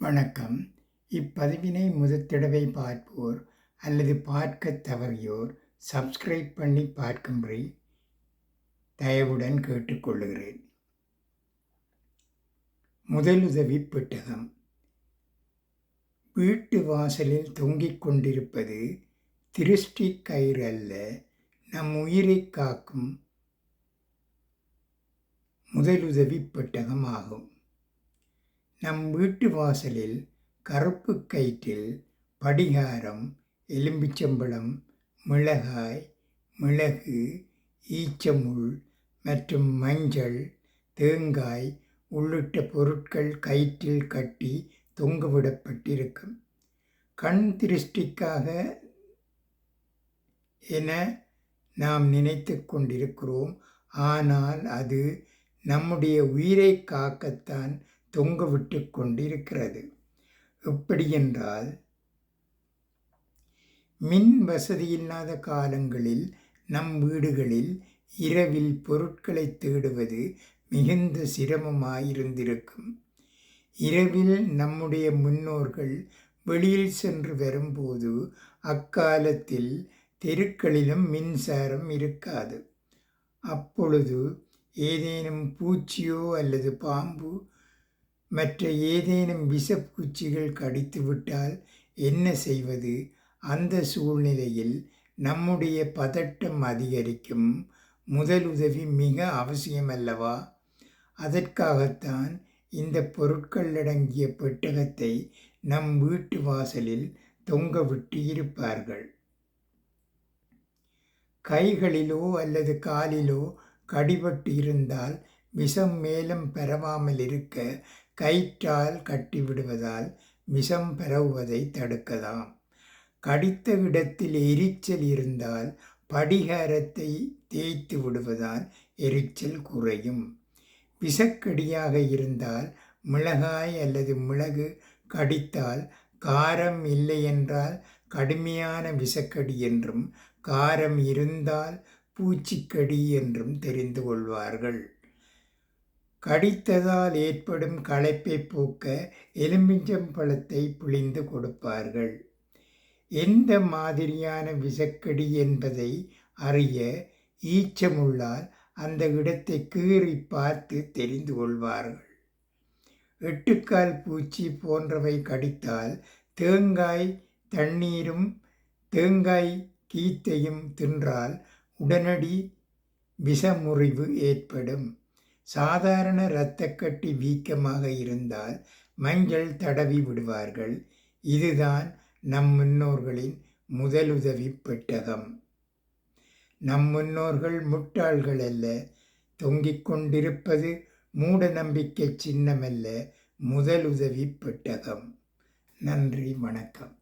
வணக்கம். இப்பதிவினை முதற்தடவை பார்ப்போர் அல்லது பார்க்க தவறியோர் சப்ஸ்கிரைப் பண்ணி பார்க்கும்படி தயவுடன் கேட்டுக்கொள்கிறேன் முதலுதவி பெட்டகம் வீட்டு வாசலில் தொங்கிக் கொண்டிருப்பது திருஷ்டி கயிறு அல்ல நம் உயிரை காக்கும் முதலுதவி பெட்டகம் ஆகும் நம் வீட்டு வாசலில் கருப்பு கயிற்றில் படிகாரம் எலும்பிச்சம்பழம் மிளகாய் மிளகு ஈச்சமுள் மற்றும் மஞ்சள் தேங்காய் உள்ளிட்ட பொருட்கள் கயிற்றில் கட்டி தொங்கவிடப்பட்டிருக்கும். கண் திருஷ்டிக்காக என நாம் நினைத்து கொண்டிருக்கிறோம். ஆனால் அது நம்முடைய உயிரை காக்கத்தான் தொங்கவிட்டு கொண்டிருக்கிறது. எப்படியென்றால் மின் வசதி இல்லாத காலங்களில் நம் வீடுகளில் இரவில் பொருட்களை தேடுவது மிகுந்த சிரமமாயிருந்திருக்கும். இரவில் நம்முடைய முன்னோர்கள் வெளியில் சென்று வரும்போது அக்காலத்தில் தெருக்களிலும் மின்சாரம் இருக்காது. அப்பொழுது ஏதேனும் பூச்சியோ அல்லது பாம்பு மற்ற ஏதேனும் விஷப்பூச்சிகள் கடித்துவிட்டால் என்ன செய்வது? அந்த சூழ்நிலையில் நம்முடைய பதட்டம் அதிகரிக்கும் முதலுதவி மிக அவசியமல்லவா? அதற்காகத்தான் இந்த பொருட்கள் அடங்கிய பெட்டகத்தை நம் வீட்டு வாசலில் தொங்கவிட்டு இருப்பார்கள். கைகளிலோ அல்லது காலிலோ கடிபட்டு இருந்தால் விஷம் மேலும் பரவாமல் இருக்க கயிற்றால் கட்டிவிடுவதால் விஷம் பரவுவதை தடுக்கலாம். கடித்த இடத்தில் எரிச்சல் இருந்தால் படிகாரத்தை தேய்த்து விடுவதால் எரிச்சல் குறையும். விஷக்கடியாக இருந்தால் மிளகாய் அல்லது மிளகு கடித்தால் காரம் இல்லை என்றால் கடுமையான விஷக்கடி என்றும் காரம் இருந்தால் பூச்சிக்கடி என்றும் தெரிந்து கொள்வார்கள். கடித்ததால் ஏற்படும் களைப்பை போக்க எலுமிச்சம் பழத்தை புழிந்து கொடுப்பார்கள். எந்த மாதிரியான விஷக்கடி என்பதை அறிய ஈச்சமுள்ளால் அந்த இடத்தை கீறி பார்த்து தெரிந்து கொள்வார்கள். எட்டுக்கால் பூச்சி போன்றவை கடித்தால் தேங்காய் தண்ணீரும் தேங்காய் கீத்தையும் தின்றால் உடனடி விஷமுறிவு ஏற்படும். சாதாரண இரத்தக்கட்டி வீக்கமாக இருந்தால் மஞ்சள் தடவி விடுவார்கள். இதுதான் நம் முன்னோர்களின் முதலுதவி பெட்டகம். நம் முன்னோர்கள் முட்டாள்கள் அல்ல தொங்கிக் கொண்டிருப்பது மூட நம்பிக்கை சின்னமல்ல முதலுதவி பெட்டகம். நன்றி வணக்கம்.